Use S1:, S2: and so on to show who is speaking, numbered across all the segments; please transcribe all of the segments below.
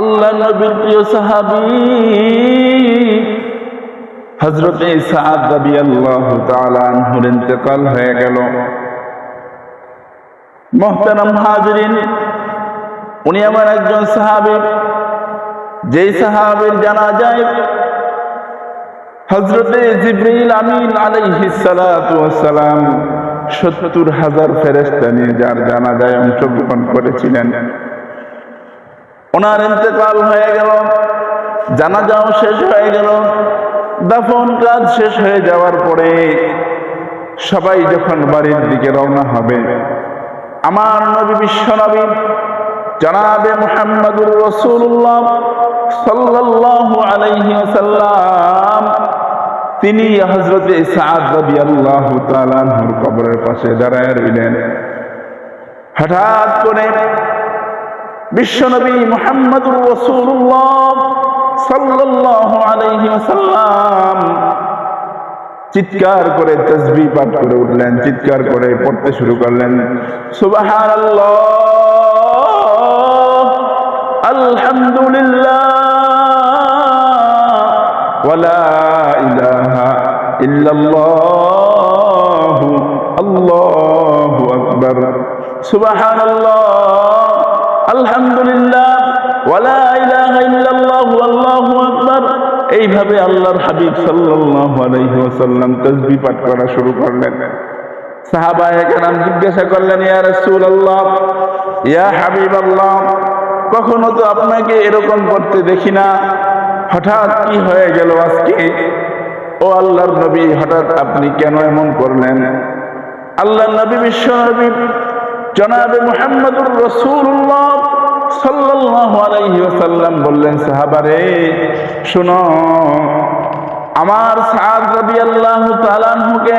S1: আল্লাহ নবীর প্রিয় সাহাবি হজরত সাদ রবি আল্লাহ তালানহুর ইন্তেকাল হয়ে গেল। মোহতারাম হাজরিন, উনি আমার একজন সাহাবি। যেই সাহাবির জানা যায় হজরতে জিব্রিল আমিন আলাইহিস সালাতু ওয়াসসালাম সত্তর হাজার ফেরেশতা নিয়ে যার জানাজায় অংশগ্রহণ করেছিলেন। ওনার ইন্তেকাল হয়ে গেল, জানাজাও শেষ হয়ে গেল, দাফন কাজ শেষ হয়ে যাওয়ার পরে সবাই যখন বাড়ির দিকে রওনা হবে, আমার নবী বিশ্ব নবী জনাবে মুহাম্মদুর রসুল্লাহ সাল্লাল্লাহু আলাইহি ওয়াসাল্লাম, তিনি হজরতে সাদ আল্লাহ তালানহুর কবরের পাশে দাঁড়ায় রইলেন। হঠাৎ করে বিশ্বনবী মুহাম্মদুর রসুল্লাহ সাল্লাল্লাহু আলাইহি ওয়াসাল্লাম চিৎকার করে তসবি পাঠ করে উঠলেন, চিৎকার করে পড়তে শুরু করলেন। সুবহানাল্লাহ, আলহামদুলিল্লাহ ওয়ালা ইলাহা ইল্লাল্লাহ আলহামদুলিল্লাহ, ওয়ালা ইলাহা ইল্লাল্লাহ, আল্লাহু আকবার। এইভাবে আল্লাহর হাবিব সাল্লাল্লাহু আলাইহি ওয়াসাল্লাম পাঠ করা শুরু করলেন। সাহাবায়ে কেরাম জিজ্ঞাসা করলেন, ইয়া রাসূলুল্লাহ, ইয়া হাবিবাল্লাহ, কখনো তো আপনাকে এরকম করতে দেখি না? হঠাৎ কি হয়ে গেল আজকে? ও আল্লাহর নবী, হঠাৎ আপনি কেন এমন করলেন? আল্লাহ নবী বিশ্ব নবী জনাবে মুহাম্মদুর রসুল্লাহ সাল্লাল্লাহু আলাইহি ওয়াসাল্লাম বললেন, সাহাবারে, শুনো, আমার সাদ রাদিয়াল্লাহু তাআলা আনহুকে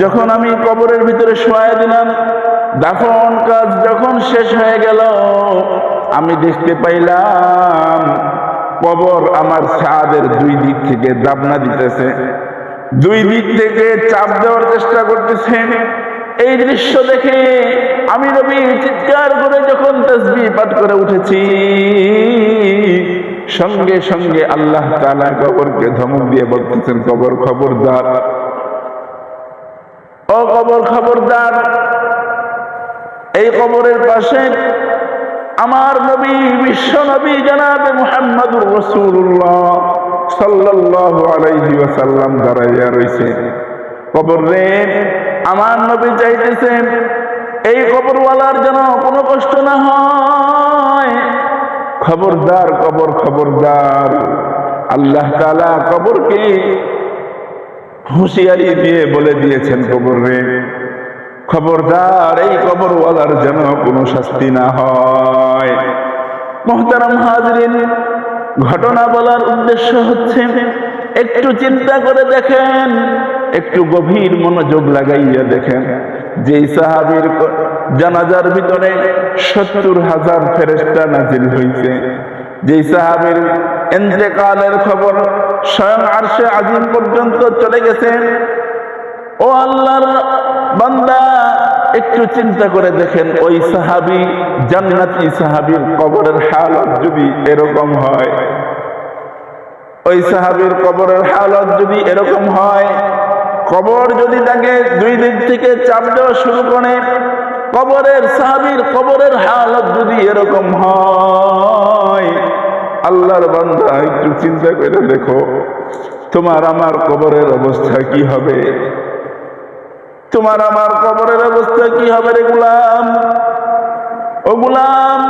S1: যখন আমি কবরের ভিতরে শোয়া দিলাম, দাফন কাজ যখন শেষ হয়ে গেল, আমি দেখতে পাইলাম কবর আমার সাদের দুই দিক থেকে দাবনা দিতেছে। দুই দিক থেকে চাপ দেওয়ার চেষ্টা করতেছে। এই দৃশ্য দেখে আমি রবি চিৎকার করে যখন তসবি পাঠ করে উঠেছি, সঙ্গে সঙ্গে আল্লাহ তালা কবরকে ধমক দিয়ে বলতেছেন, কবর খবরদার। ও কবর খবরদার, এই কবরের পাশে আমার নবী, বিশ্ব নবী জানাবে মুহাম্মদুর রসুল্লাহ সাল্লাল্লাহু আলাইহি ওয়াসাল্লাম দাঁড়াইয়া রইছে। কবর রে আমার নবী চাইতেছেন, এই কবরওয়ালার যেন কোনো কষ্ট না হয়। খবরদার, কবর খবরদার। আল্লাহ তাআলা কবরকে হুঁশিয়ারি দিয়ে বলে দিয়েছেন কবর রে খবরদার, এই কবরওয়ালার যেন কোনো শাস্তি না হয়। মোহতারাম হাজরিন, ঘটনা বলার উদ্দেশ্য হচ্ছে একটু চিন্তা করে দেখেন, একটু গভীর মনোযোগ লাগাইয়া দেখেন। যে সাহাবির জানাজার ভিতরে সত্তর হাজার ফেরেস্তা নাজিল হয়েছে যে সাহাবির এন্তেকালের খবর স্বয়ং আরশে আজিম পর্যন্ত চলে গেছেন ও আল্লাহর বান্দা, একটু চিন্তা করে দেখেন, ওই সাহাবি জান্নাতি সাহাবির কবরের হালত যদি এরকম হয়। ওই সাহাবির কবরের হালত যদি এরকম হয়, কবর যদি তাকে দুই দিক থেকে চাপ দেওয়া শুরু করে, কবরের সাহাবির কবরের হালত যদি এরকম হয়, আল্লাহর বান্দা একটু চিন্তা করে দেখো, তোমার আমার কবরের অবস্থা কি হবে? তোমার আমার কবরের অবস্থা কি হবে রে গুলাম? ও গুলাম,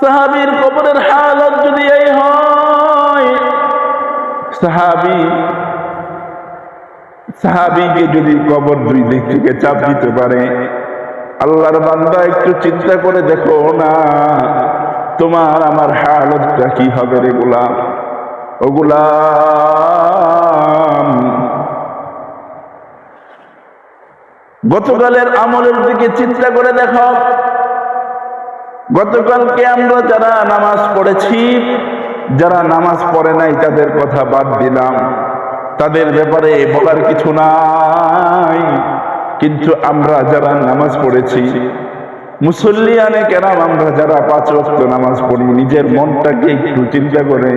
S1: সাহাবির কবরের হালত সাহাবি, সাহাবিকে যদি কবর দুই দিক থেকে চাপ দিতে পারে, আল্লাহর বান্দা একটু চিন্তা করে দেখো, না, তোমার আমার হালতটা কি হবে রে গুলাম? ও গুলাম, গতকালের আমলের দিকে চিন্তা করে দেখো। গতকালকে আমরা যারা নামাজ পড়েছি যারা নামাজ পড়ে নাই, তাদের কথা বাদ দিলাম। তাদের ব্যাপারে বলার কিছু নাই। কিন্তু আমরা যারা নামাজ পড়েছি, মুসল্লিয়ানে কেরাম, আমরা যারা পাঁচ ওয়াক্ত নামাজ পড়ি, নিজের মনটাকে একটু চিন্তা করে,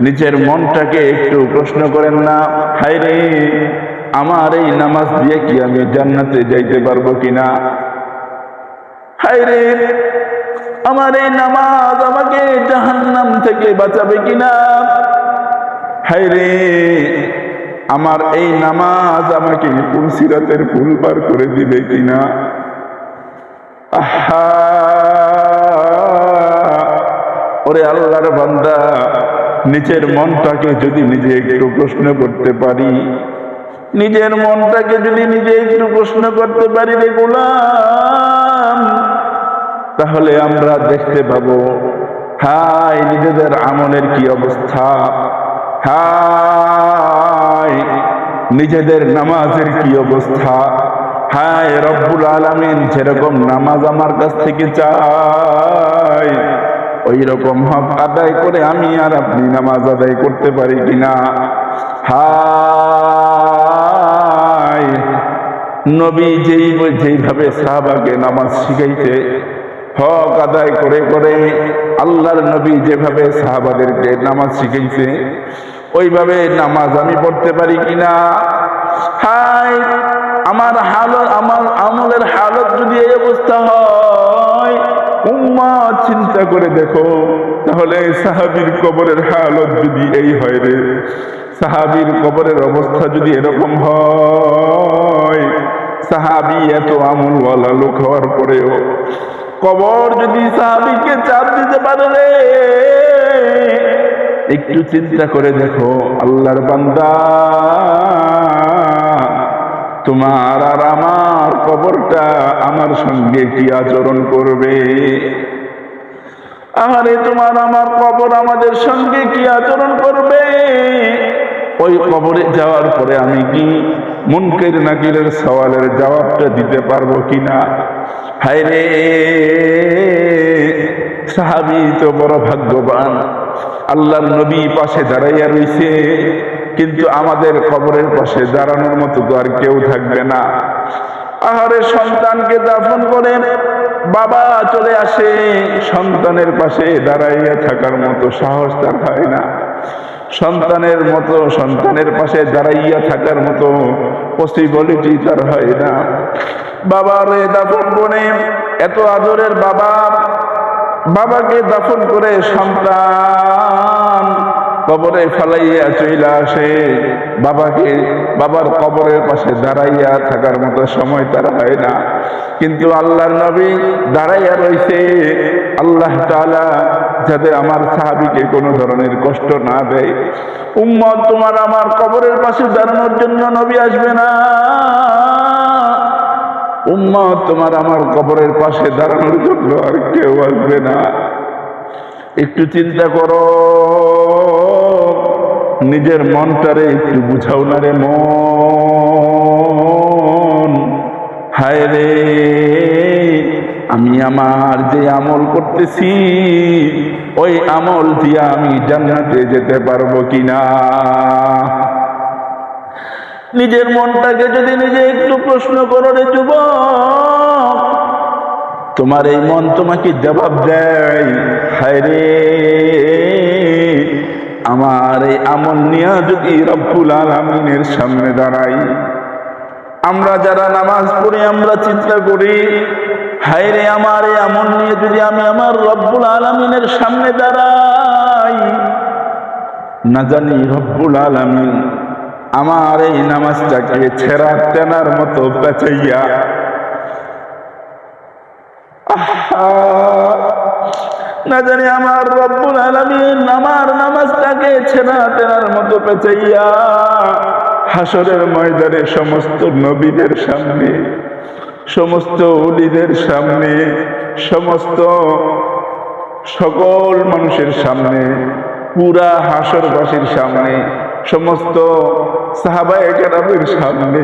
S1: নিজের মনটাকে একটু প্রশ্ন করেন না, হায় রে, আমার এই নামাজ দিয়ে কি আমি জান্নাতে যাইতে পারব কিনা? হায় রে আমার এই নামাজ আমাকে জাহান্নাম থেকে বাঁচাবে কিনা? হায় রে, আমার এই নামাজ আমাকে পুলসিরাতের ফুল পার করে দিবে কিনা? ওরে আল্লাহর বান্দা, নিজের মনটাকে যদি নিজে একটু প্রশ্ন করতে পারি? নিজের মনটাকে যদি নিজে একটু প্রশ্ন করতে পারি রে গোলাম? তাহলে আমরা দেখতে পাব, হাই, নিজেদের আমলের কি অবস্থা? হাই, নিজেদের নামাজের কি অবস্থা? হায় রব্বুল আলামিন, যেরকম নামাজ আমার কাছ থেকে চাই ওই রকম হক আদায় করে আমি আর আপনি নামাজ আদায় করতে পারি কিনা? হায় নবী যেই যেইভাবে সাহাবাকে নামাজ শিখাইতে হক আদায় করে করে আল্লাহর নবী যেভাবে সাহাবাদেরকে নামাজ শিখাইছে ওইভাবে নামাজ আমি পড়তে পারি কিনা? হাই, আমার হালত আমার আমলের হালত যদি এই অবস্থা হয় উম্মা চিন্তা করে দেখো, তাহলে সাহাবীর কবরের হালত যদি এই হয় রে। সাহাবীর কবরের অবস্থা যদি এরকম হয়, সাহাবি এত আমলওয়ালা লোক হওয়ার পরেও কবর যদি সাহাবিকে চাপ দিতে পারে রে, একটু চিন্তা করে দেখো, আল্লাহর বান্দা, তোমার আর আমার কবরটা আমার সঙ্গে কি আচরণ করবে? আরে তোমার আমার কবর আমাদের সঙ্গে কি আচরণ করবে? ওই কবরে যাওয়ার পরে আমি কি মুনকের নাকিরের সওয়ালের জবাবটা দিতে পারব কিনা? হায় রে সাহাবি তো বড় ভাগ্যবান। আল্লাহর নবী পাশে দাঁড়াইয়া রইছে, কিন্তু আমাদের কবরের পাশে দাঁড়ানোর মতো তো আর কেউ থাকবে না। আহারে, সন্তানকে দাফন করে বাবা চলে আসে, সন্তানের পাশে দাঁড়াইয়া থাকার মতো সাহস তার হয় না। সন্তানের মতো, সন্তানের পাশে দাঁড়াইয়া থাকার মতো পসিবিলিটি তার হয় না। বাবারে দাফন করে, এত আদরের বাবা, বাবাকে দাফন করে সন্তান কবরে ফেলাইয়া চইলা আসে। বাবাকে, বাবার কবরের পাশে দাঁড়াইয়া থাকার মতো সময় তার হয় না। কিন্তু আল্লাহর নবী দাঁড়াইয়া রইছে। আল্লাহ তাআলা যাতে আমার সাহাবিকে কোনো ধরনের কষ্ট না দেয়। উম্মত, তোমার আমার কবরের পাশে দাঁড়ানোর জন্য নবী আসবে না। উম্মত তোমার আমার কবরের পাশে দাঁড়ানোর জন্য আর কেউ আসবে না। একটু চিন্তা করো। নিজের মনটারে একটু বুঝাও না রে মন। হায় রে, আমি আমার যে আমল করতেছি, ওই আমল দিয়ে আমি জান্নাতে যেতে পারব কিনা? নিজের মনটাকে যদি নিজে একটু প্রশ্ন করো রে যুব তোমার এই মন তোমাকে জবাব দেয়, হায় রে, আমার এই আমল নিয়ে যদি রব্বুল আলমিনের সামনে দাঁড়াই। আমরা যারা নামাজ পড়ি আমরা চিন্তা করি, হায় রে, আমার এই আমল নিয়ে যদি আমি আমার রব্বুল আলমিনের সামনে দাঁড়াই, না জানি রব্বুল আলমিন আমার এই নামাজটাকে ছেঁড়া টেনার মতো পেঁচাইয়া না জানি আমার রব্বুল আলমিন আমার নামাজটাকে ছেঁড়া টেনার মতো পেঁচাইয়া হাসরের ময়দানে সমস্ত নবীদের সামনে, সমস্ত উলিদের সামনে, সমস্ত সকল মানুষের সামনে, পুরা হাসরবাসীর সামনে সমস্ত সাহাবায়ে কেরামের সামনে,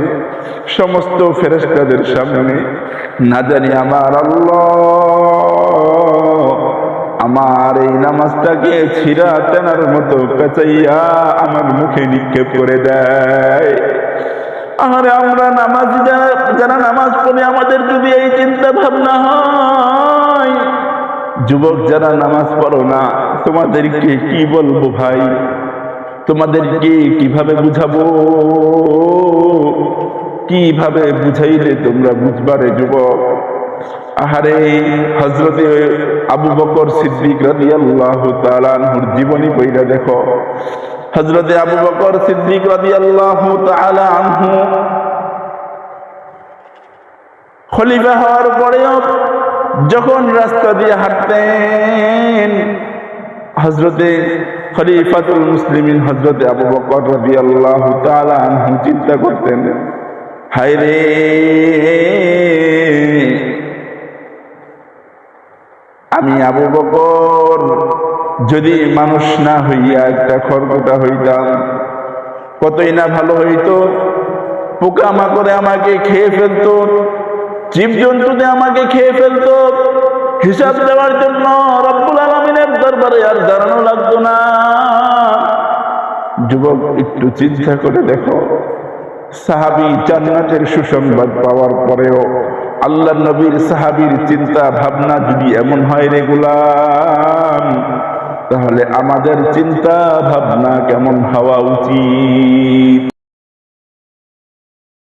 S1: সমস্ত ফেরেশতাদের সামনে, না জানি আমার আল্লাহ, আমার এই নামাজটাকে ছিঁড়া টানার মতো পেঁচাইয়া আমার মুখে নিক্ষেপ করে দেয়। আর আমরা নামাজ যারা নামাজ পড়ে আমাদের যদি এই চিন্তা ভাবনা হয়, যুবক যারা নামাজ পড়ো না, তোমাদেরকে কি বলব ভাই? তোমাদেরকে কীভাবে বুঝাবো? কীভাবে বুঝাইলে তোমরা বুঝবারে যুবক? আহারে হজরতে আবু বকর সিদ্দিক রাদিয়াল্লাহু আল্লাহ আনহুর জীবনী বইটা দেখো। হজরতে আবু বকর সিদ্দিক রাদিয়াল্লাহু তাআলা আনহু খলিফা হওয়ার পরেও যখন রাস্তা দিয়ে হাঁটতেন হজরতে খলিফাতুল মুসলিমিন হজরতে আবু বকর রাদিয়াল্লাহু তাআলা আনহু চিন্তা করতেন হায় রে আমি আবু বকর, যদি মানুষ না হইয়া একটা খরগোটা হইতাম, কতই না ভালো হইতো? পোকা মাকড়ে আমাকে খেয়ে ফেলতো, জীবজন্তুতে আমাকে খেয়ে ফেলতো, হিসাব দেওয়ার জন্য রব্বুল আলমিনের দরবারে আর দাঁড়ানো লাগতো না। যুবক, একটু চিন্তা করে দেখো। সাহাবি জান্নাতের সুসংবাদ পাওয়ার পরেও আল্লাহ নবীর সাহাবির চিন্তা, ভাবনা যদি এমন হয় রেগুলাম তাহলে আমাদের চিন্তা, ভাবনা কেমন হওয়া উচিত?